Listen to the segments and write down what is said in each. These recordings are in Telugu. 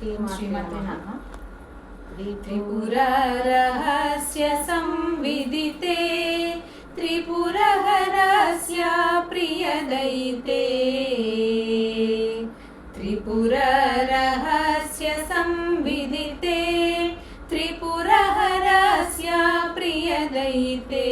श्रीमाते नमः त्रिपुररहस्य संविदिते त्रिपुरहरस्य प्रियदयिते त्रिपुररहस्य संविदिते त्रिपुरहरस्य प्रियदयिते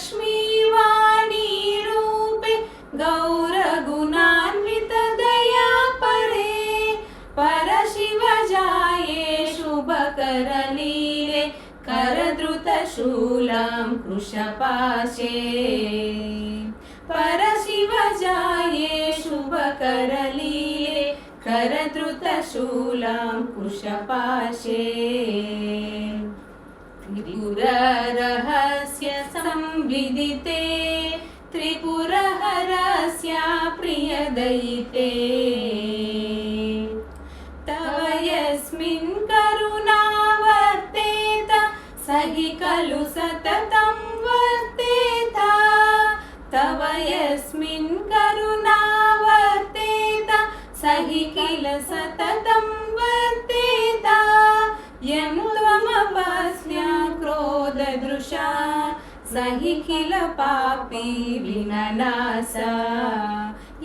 लक्ष्मी वाणी रूपे गौरगुणान्वितदया परे परशिव जाये शुभकरलीले करद्रुतशूलां कृशपाशे परशिव जाये शुभकरलीले करद्रुतशूलां कुशपाशे त्रिपुररहस्य संविदिते त्रिपुरहरस्य प्रियदयिते तव यस्मिन् करुणा वर्तेत स हि खलु सततं సహికిల పాపి విననాశ.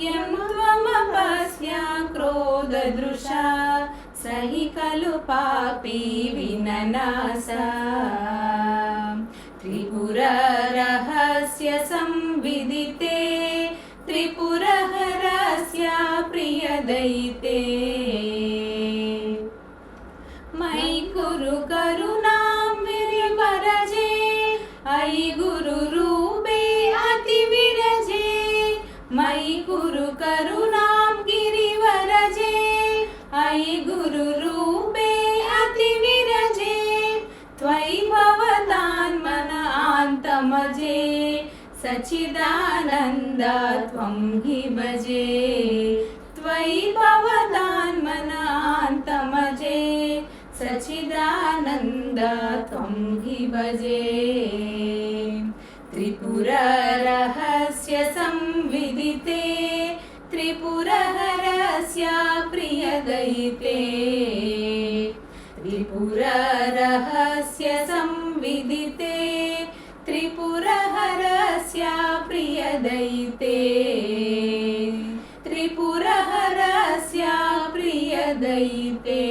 ఎం త్వమపస్య క్రోధదృశ సహి ఖలు పాపి విననాశ. త్రిపుర రహస్య సంవిదితే. త్రిపురహరస్య ప్రియదయితే మై కురు కరుణ साई गुरु रूपे अति विरजे, मई गुरु करुणाम गिरिवरजे। अयि गुरु रूपे अति विरजे, त्वयि भवतान्मनान्तमजे सचिदानन्द त्वं हि भजे, त्वयि भवतान्मनान्तमजे सचिदानन्द त्वं हि भजे। त्रिपुररहस्य संविदिते त्रिपुरहरस्य प्रियदयिते। त्रिपुररहस्य संविदिते त्रिपुरहरस्य प्रियदयिते। त्रिपुरहरस्य प्रियदयिते